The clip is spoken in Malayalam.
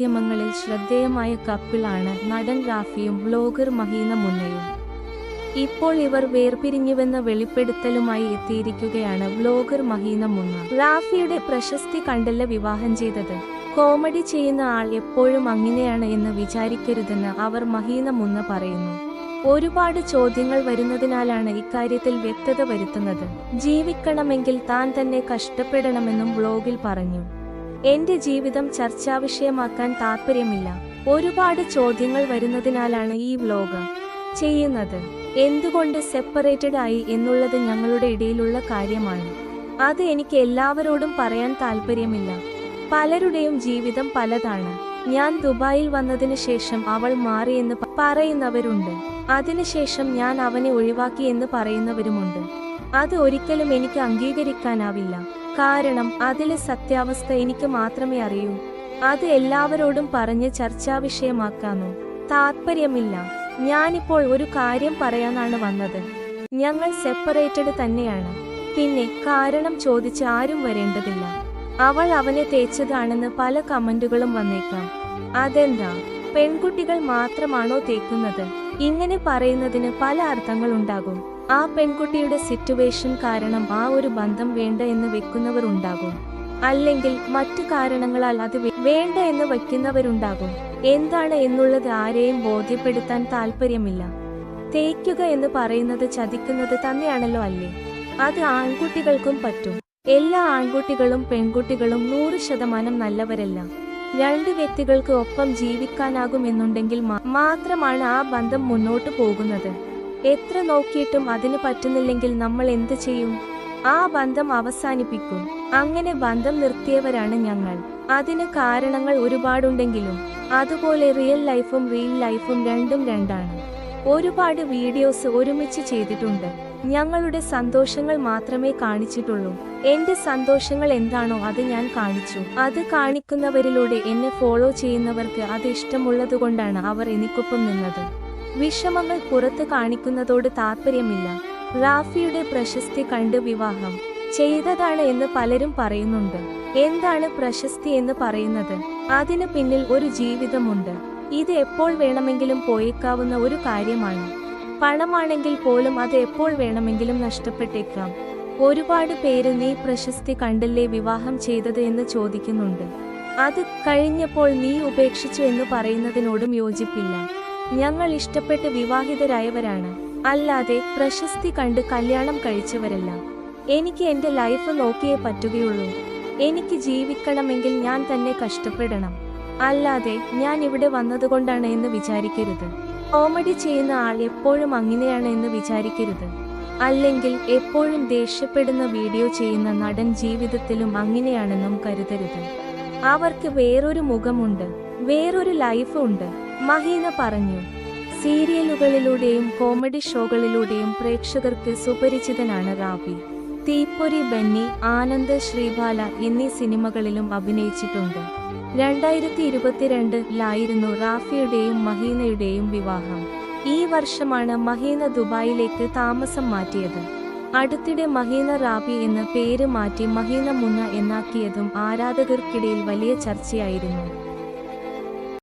മാധ്യമങ്ങളിൽ ശ്രദ്ധേയമായ കപ്പിളാണ് നടൻ റാഫിയും ബ്ലോഗർ മഹീന മുന്നയും. ഇപ്പോൾ ഇവർ വേർപിരിഞ്ഞുവെന്ന വെളിപ്പെടുത്തലുമായി എത്തിയിരിക്കുകയാണ് ബ്ലോഗർ മഹീന മുന്ന. റാഫിയുടെ പ്രശസ്തി കണ്ടല്ല വിവാഹം ചെയ്തത്. കോമഡി ചെയ്യുന്ന ആൾ എപ്പോഴും അങ്ങനെയാണ് എന്ന് വിചാരിക്കരുതെന്ന് അവർ മഹീന മുന്ന പറയുന്നു. ഒരുപാട് ചോദ്യങ്ങൾ വരുന്നതിനാലാണ് ഇക്കാര്യത്തിൽ വ്യക്തത വരുത്തുന്നത്. ജീവിക്കണമെങ്കിൽ താൻ തന്നെ കഷ്ടപ്പെടണമെന്നും ബ്ലോഗിൽ പറഞ്ഞു. എന്റെ ജീവിതം ചർച്ചാവിഷയമാക്കാൻ താല്പര്യമില്ല ഒരുപാട് ചോദ്യങ്ങൾ വരുന്നതിനാലാണ് ഈ വ്ലോഗ് ചെയ്യുന്നത്. എന്തുകൊണ്ട് സെപ്പറേറ്റഡ് ആയി എന്നുള്ളത് ഞങ്ങളുടെ ഇടയിലുള്ള കാര്യമാണ്. അത് എനിക്ക് എല്ലാവരോടും പറയാൻ താല്പര്യമില്ല പലരുടെയും ജീവിതം പലതാണ്. ഞാൻ ദുബായിൽ വന്നതിന് ശേഷം അവൾ മാറിയെന്ന് പറയുന്നവരുണ്ട്. അതിനുശേഷം ഞാൻ അവനെ ഒഴിവാക്കി എന്ന് പറയുന്നവരുമുണ്ട്. അത് ഒരിക്കലും എനിക്ക് അംഗീകരിക്കാനാവില്ല. കാരണം അതിലെ സത്യാവസ്ഥ എനിക്ക് മാത്രമേ അറിയൂ. അത് എല്ലാവരോടും പറഞ്ഞ് ചർച്ചാവിഷയമാക്കാനോ താത്പര്യമില്ല. ഞാനിപ്പോൾ ഒരു കാര്യം പറയാനാണ് വന്നത്. ഞങ്ങൾ സെപ്പറേറ്റഡ് തന്നെയാണ്. പിന്നെ കാരണം ചോദിച്ച് ആരും വരേണ്ടതില്ല. അവൾ അവനെ തേച്ചതാണെന്ന് പല കമന്റുകളും വന്നേക്കാം. അതെന്താ? പെൺകുട്ടികൾ മാത്രമാണോ തേക്കുന്നത്? ഇങ്ങനെ പറയുന്നതിന് പല അർത്ഥങ്ങളുണ്ടാകും. ആ പെൺകുട്ടിയുടെ സിറ്റുവേഷൻ കാരണം ആ ഒരു ബന്ധം വേണ്ട എന്ന് വെക്കുന്നവർ ഉണ്ടാകും. അല്ലെങ്കിൽ മറ്റു കാരണങ്ങളാൽ അത് വേണ്ട എന്ന് വയ്ക്കുന്നവരുണ്ടാകും. എന്താണ് എന്നുള്ളത് ആരെയും ബോധ്യപ്പെടുത്താൻ താല്പര്യമില്ല തേക്കുക എന്ന് പറയുന്നത് ചതിക്കുന്നത് തന്നെയാണല്ലോ അല്ലേ? അത് ആൺകുട്ടികൾക്കും പറ്റും. എല്ലാ ആൺകുട്ടികളും പെൺകുട്ടികളും നൂറ് ശതമാനം നല്ലവരല്ല. രണ്ട് വ്യക്തികൾക്ക് ഒപ്പം ജീവിക്കാനാകുമെന്നുണ്ടെങ്കിൽ മാത്രമാണ് ആ ബന്ധം മുന്നോട്ട് പോകുന്നത്. എത്ര നോക്കിയിട്ടും അതിന് പറ്റുന്നില്ലെങ്കിൽ നമ്മൾ എന്ത് ചെയ്യും? ആ ബന്ധം അവസാനിപ്പിക്കും. അങ്ങനെ ബന്ധം നിർത്തിയവരാണ് ഞങ്ങൾ. അതിന് കാരണങ്ങൾ ഒരുപാടുണ്ടെങ്കിലും അതുപോലെ റിയൽ ലൈഫും റിയൽ ലൈഫും രണ്ടും രണ്ടാണ്. ഒരുപാട് വീഡിയോസ് ഒരുമിച്ച് ചെയ്തിട്ടുണ്ട്. ഞങ്ങളുടെ സന്തോഷങ്ങൾ മാത്രമേ കാണിച്ചിട്ടുള്ളൂ. എന്റെ സന്തോഷങ്ങൾ എന്താണോ അത് ഞാൻ കാണിച്ചു. അത് കാണിക്കുന്നവരിലൂടെ എന്നെ ഫോളോ ചെയ്യുന്നവർക്ക് അത് ഇഷ്ടമുള്ളതുകൊണ്ടാണ് അവർ എനിക്കൊപ്പം നിന്നത്. വിഷമങ്ങൾ പുറത്ത് കാണിക്കുന്നതോട് താല്പര്യമില്ല റാഫിയുടെ പ്രശസ്തി കണ്ട് വിവാഹം ചെയ്തതാണ് എന്ന് പലരും പറയുന്നുണ്ട്. എന്താണ് പ്രശസ്തി എന്ന് പറയുന്നത്? അതിനു പിന്നിൽ ഒരു ജീവിതമുണ്ട്. ഇത് എപ്പോൾ വേണമെങ്കിലും പോയേക്കാവുന്ന ഒരു കാര്യമാണ്. പണമാണെങ്കിൽ പോലും അത് എപ്പോൾ വേണമെങ്കിലും നഷ്ടപ്പെട്ടേക്കാം. ഒരുപാട് പേര് നീ പ്രശസ്തി കണ്ടല്ലേ വിവാഹം ചെയ്തത് എന്ന് ചോദിക്കുന്നുണ്ട്. അത് കഴിഞ്ഞപ്പോൾ നീ ഉപേക്ഷിച്ചു എന്ന് പറയുന്നതിനോടും യോജിപ്പില്ല. ഞങ്ങൾ ഇഷ്ടപ്പെട്ട് വിവാഹിതരായവരാണ്. അല്ലാതെ പ്രശസ്തി കണ്ട് കല്യാണം കഴിച്ചവരല്ല. എനിക്ക് എന്റെ ലൈഫ് നോക്കിയേ പറ്റുകയുള്ളൂ. എനിക്ക് ജീവിക്കണമെങ്കിൽ ഞാൻ തന്നെ കഷ്ടപ്പെടണം. അല്ലാതെ ഞാൻ ഇവിടെ വന്നതുകൊണ്ടാണ് എന്ന് വിചാരിക്കരുത്. കോമഡി ചെയ്യുന്ന ആൾ എപ്പോഴും അങ്ങനെയാണ് എന്ന് വിചാരിക്കരുത്. അല്ലെങ്കിൽ എപ്പോഴും ദേഷ്യപ്പെടുന്ന വീഡിയോ ചെയ്യുന്ന നടൻ ജീവിതത്തിലും അങ്ങനെയാണെന്നും കരുതരുത്. അവർക്ക് വേറൊരു മുഖമുണ്ട്. വേറൊരു ലൈഫ് ഉണ്ട്. മഹീന പറഞ്ഞു സീരിയലുകളിലൂടെയും കോമഡി ഷോകളിലൂടെയും പ്രേക്ഷകർക്ക് സുപരിചിതനാണ് റാബി തീപ്പൊരി ബെന്നി ആനന്ദ് ശ്രീബാല എന്നീ സിനിമകളിലും അഭിനയിച്ചിട്ടുണ്ട്. രണ്ടായിരത്തി ഇരുപത്തിരണ്ടിലായിരുന്നു റാഫിയുടെയും മഹീനയുടെയും വിവാഹം. ഈ വർഷമാണ് മഹീന ദുബായിലേക്ക് താമസം മാറ്റിയത്. അടുത്തിടെ മഹീന റാബി എന്ന പേര് മാറ്റി മഹീന മുന്ന എന്നാക്കിയതും ആരാധകർക്കിടയിൽ വലിയ ചർച്ചയായിരുന്നു.